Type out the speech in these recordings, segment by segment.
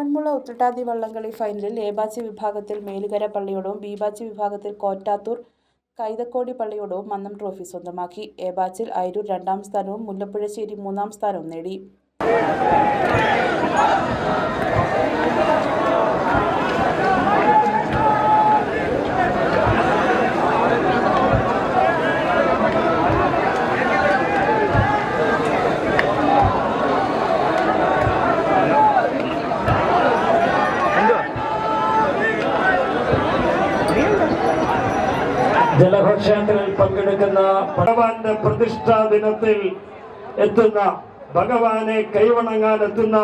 ആറന്മുള ഉത്രട്ടാതി വള്ളംകളി ഫൈനലിൽ എ ബാച്ചി വിഭാഗത്തിൽ മേലുകര പള്ളിയോടവും ബി ബാച്ചി വിഭാഗത്തിൽ കോറ്റാത്തൂർ കൈതക്കോടി പള്ളിയോടവും മന്നം ട്രോഫി സ്വന്തമാക്കി. എ ബാച്ചിൽ അയിരൂർ രണ്ടാം സ്ഥാനവും മുല്ലപ്പുഴശ്ശേരി മൂന്നാം സ്ഥാനവും നേടി. ജലഘോഷയാത്രയിൽ പങ്കെടുക്കുന്ന ഭഗവാന്റെ പ്രതിഷ്ഠാ ദിനത്തിൽ എത്തുന്ന ഭഗവാനെ കൈവണങ്ങാൻ എത്തുന്ന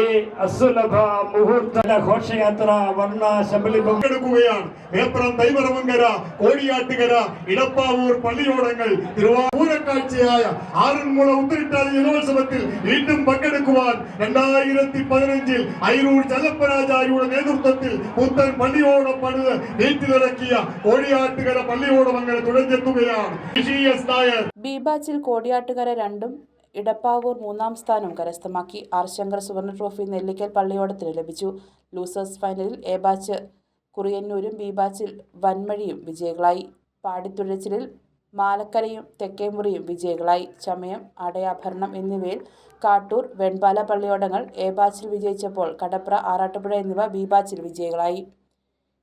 ഈ അസുലഭ മുഹൂർത്ത ഘോഷയാത്ര വർണ ശബലി പങ്കെടുക്കുകയാണ്. ഏപ്രം ദൈവറവങ്കര കോടിയാട്ടുകര ഇടപ്പാവൂർ പള്ളിയോടങ്ങൾ തിരുവാപൂരക്കാഴ്ചയായ ആറന്മുള ഉത്തിരിട്ടാതി ജനോത്സവത്തിൽ വീണ്ടും പങ്കെടുക്കുവാൻ രണ്ടായിരത്തി പതിനഞ്ചിൽ ഐരൂർ ചലപ്പരാചാരിയുടെ നേതൃത്വത്തിൽ പുത്തൻ പള്ളിയോടം പണിത് വീട്ടിലിറക്കിയ കോടിയാട്ടുകര അങ്ങനെ തുഴഞ്ഞെത്തുകയാണ് ബീബാച്ചിൽ കോടിയാട്ടുകര രണ്ടും ഇടപ്പാവൂർ മൂന്നാം സ്ഥാനം കരസ്ഥമാക്കി. ആർ ശങ്കർ സുവർണ ട്രോഫി നെല്ലിക്കൽ പള്ളിയോടത്തിന് ലഭിച്ചു. ലൂസേഴ്സ് ഫൈനലിൽ എ ബാച്ച് കുറിയന്നൂരും ബി ബാച്ചിൽ വൻമഴിയും വിജയികളായി. പാടിത്തുഴച്ചിലിൽ മാലക്കരയും തെക്കേമുറിയും വിജയികളായി. ചമയം അടയാഭരണം എന്നിവയിൽ കാട്ടൂർ വെൺപാല പള്ളിയോടങ്ങൾ എ ബാച്ചിൽ വിജയിച്ചപ്പോൾ കടപ്ര ആറാട്ടുപുഴ എന്നിവ ബി ബാച്ചിൽ വിജയികളായി.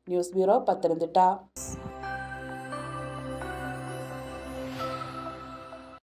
News bureau Pathanamthitta.